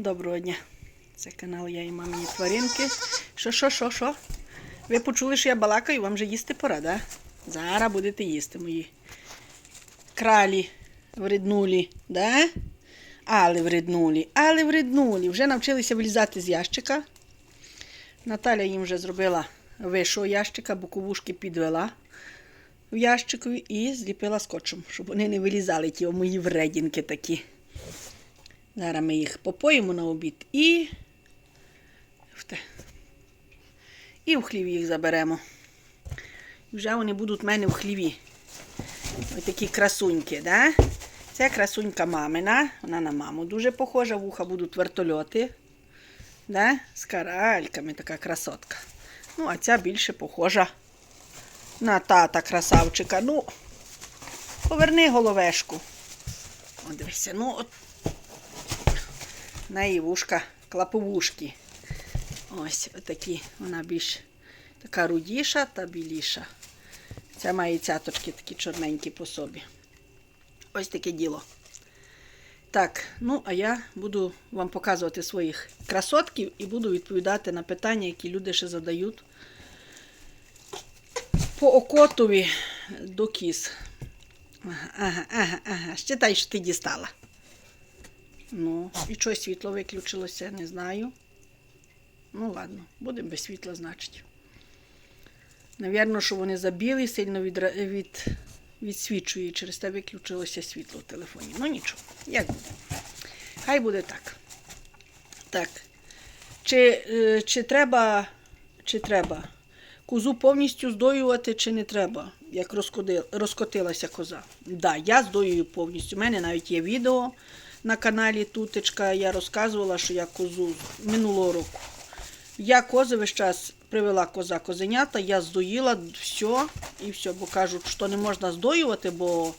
Доброго дня. Це канал Я і мамині тваринки. Що, що, що, що? Ви почули, що я балакаю, вам же їсти пора, да? Зараз будете їсти мої кралі вреднулі, да? Але вреднулі, але вреднулі. Вже навчилися вилізати з ящика. Наталя їм вже зробила вищого ящика, боковушки підвела в ящику і зліпила скотчем, щоб вони не вилізали, ті мої вредінки такі. Зараз ми їх попоїмо на обід і. І в хлів їх заберемо. І вже вони будуть в мене в хліві. Ось такі красуньки, да? Це красунька мамина. Вона на маму дуже похожа, вуха будуть вертольоти. Да? З каральками така красотка. Ну, а ця більше похожа на тата красавчика. Ну, поверни головешку. О, дивися, ну от на її вушка клаповушки. Ось отакі. Вона більш така рудіша та біліша. Ця має цяточки такі чорненькі по собі. Ось таке діло. Так, ну а я буду вам показувати своїх красотків і буду відповідати на питання, які люди ще задають по окотові до кіз. Ага, ага, ага, ага. Щитай, що ти дістала. Ну, і що світло виключилося, не знаю. Ну, ладно, будемо без світла, значить. Навірно, що вони забіли, сильно від, від, відсвічує, через те виключилося світло в телефоні. Ну нічого, як буде. Хай буде так. Так. Чи, е, чи треба, чи треба козу повністю здоювати, чи не треба, як розкотилася коза? Так, да, я здоюю повністю. У мене навіть є відео на каналі Тутечка. Я розказувала, що я козу минулого року. Я кози весь час привела коза козенята, я здоїла все і все, бо кажуть, що не можна здоювати, бо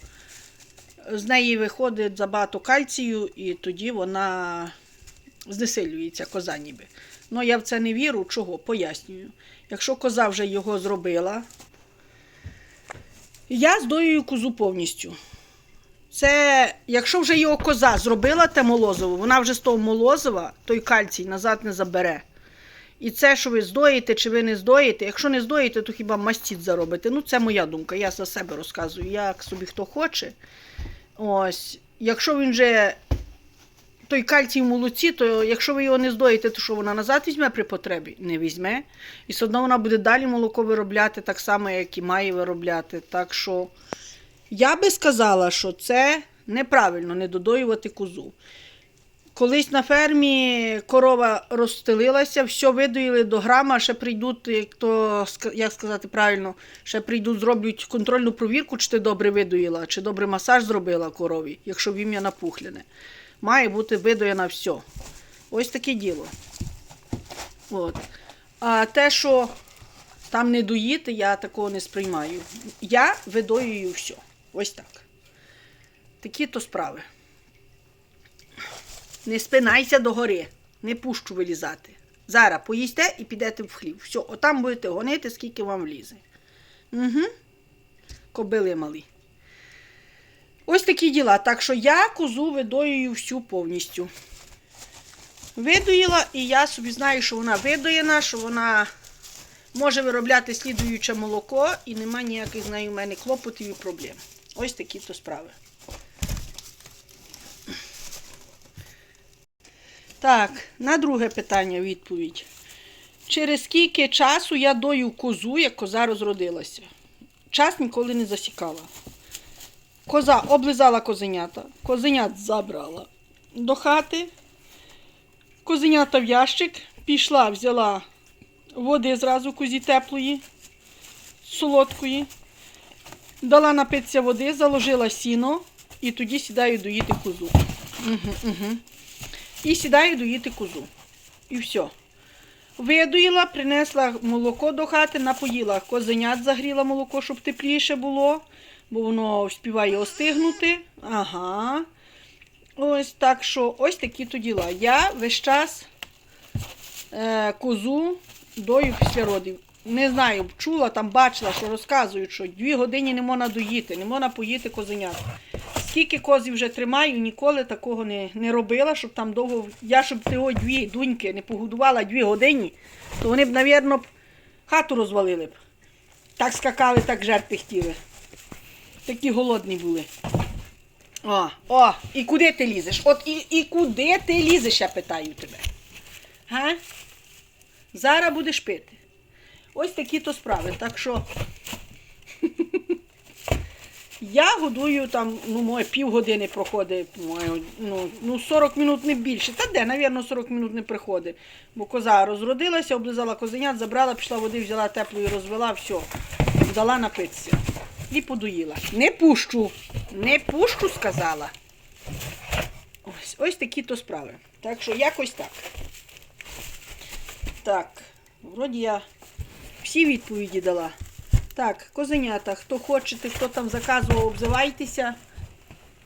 з неї виходить забагато кальцію, і тоді вона знесилюється, коза ніби. Ну я в це не вірю. Чого? Пояснюю. Якщо коза вже його зробила, я здоюю козу повністю. Це, якщо вже його коза зробила те молозиво, вона вже з того молозива той кальцій назад не забере. І це, що ви здоїте чи ви не здоїте, якщо не здоїте, то хіба мастіт заробите. Ну, це моя думка, я за себе розказую, як собі хто хоче. Ось, якщо він вже той кальцій в молоці, то якщо ви його не здоїте, то що вона назад візьме при потребі? Не візьме. І все одно вона буде далі молоко виробляти так само, як і має виробляти. Так що я би сказала, що це неправильно не додоювати козу. Колись на фермі корова розстелилася, все видоїли до грама, ще прийдуть, як то як сказати правильно, ще прийдуть, зроблять контрольну провірку, чи ти добре видоїла, чи добре масаж зробила корові, якщо вім'я напухлене. Має бути видоєна все. Ось таке діло. От. А те, що там не доїти, я такого не сприймаю. Я видоюю все. Ось так. Такі то справи. Не спинайся до гори, не пущу вилізати. Зараз поїсте і підете в хлів. Все, отам будете гонити, скільки вам влізе. Угу. Кобили малі. Ось такі діла. Так що я козу видоюю всю повністю. Видоїла, і я собі знаю, що вона видоєна, що вона може виробляти слідуюче молоко, і нема ніяких з нею в мене клопотів і проблем. Ось такі то справи. Так, на друге питання відповідь. Через скільки часу я дою козу, як коза розродилася? Час ніколи не засікала. Коза облизала козенята, козенят забрала до хати, козенята в ящик, пішла, взяла води зразу козі теплої, солодкої, дала напитися води, заложила сіно і тоді сідаю доїти козу. Угу, угу. І сідаю доїти козу. І все. Видоїла, принесла молоко до хати, напоїла козенят, загріла молоко, щоб тепліше було, бо воно співає остигнути. Ага. Ось так що ось такі то діла. Я весь час е, козу дою після родів. Не знаю, чула там, бачила, що розказують, що дві години не можна доїти, не можна поїти козенят. скільки козів вже тримаю, ніколи такого не, не робила, щоб там довго. Я щоб того дві дуньки не погодувала дві години, то вони б, навірно, хату розвалили б. Так скакали, так жерти хотіли. Такі голодні були. О, о, і куди ти лізеш? От і, і куди ти лізеш, я питаю тебе. Га? Зараз будеш пити. Ось такі то справи. Так що я годую там, ну, моє півгодини проходить, моє, ну, ну 40 минут не більше. Та де, навірно, 40 минут не приходить. Бо коза розродилася, облизала козенят, забрала, пішла води, взяла теплої, розвела, все. Дала напитися. І подоїла. Не пущу. Не пущу, сказала. Ось, ось такі то справи. Так що якось так. Так, вроді я всі відповіді дала. Так, козенята, хто хочете, хто там заказував, обзивайтеся.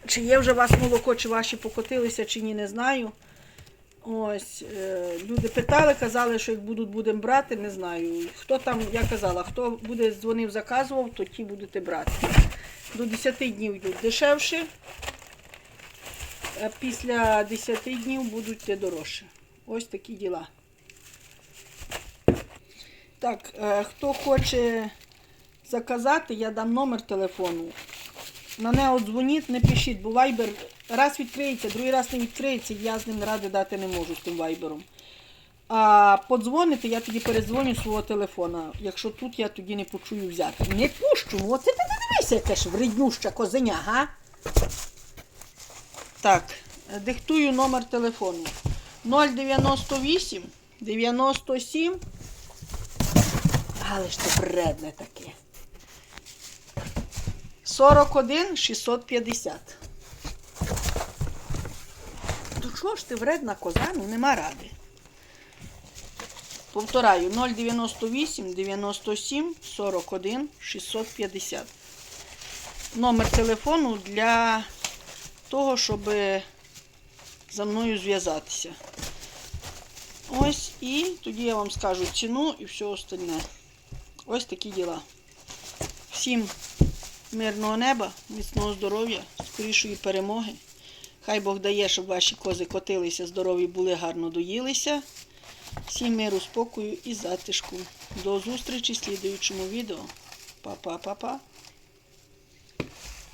Чи є вже у вас молоко, чи ваші покотилися, чи ні, не знаю. Ось, е, люди питали, казали, що їх будуть будемо брати, не знаю. Хто там, я казала, хто буде дзвонив, заказував, то ті будете брати. До 10 днів йдуть дешевше, після 10 днів будуть дорожче. Ось такі діла. Так, е, хто хоче заказати, я дам номер телефону. На нього дзвоніть, не пишіть, бо вайбер раз відкриється, другий раз не відкриється, я з ним ради дати не можу з тим вайбером. А подзвоните, я тоді передзвоню свого телефона. Якщо тут, я тоді не почую взяти. Не пущу, ну оце ти дивися, яке ж вреднюща козеня, га? Так, диктую номер телефону. 098 97. Але ж це вредне таке. 41 650. Ну чого ж ти вредна коза? Ну нема ради. Повтораю, 098 97 41 650. Номер телефону для того, щоб за мною зв'язатися. Ось і тоді я вам скажу ціну і все остальне. Ось такі діла. Всім мирного неба, міцного здоров'я, скорішої перемоги. Хай Бог дає, щоб ваші кози котилися, здорові були, гарно доїлися. Всім миру, спокою і затишку. До зустрічі в слідуючому відео. Па-па-па-па.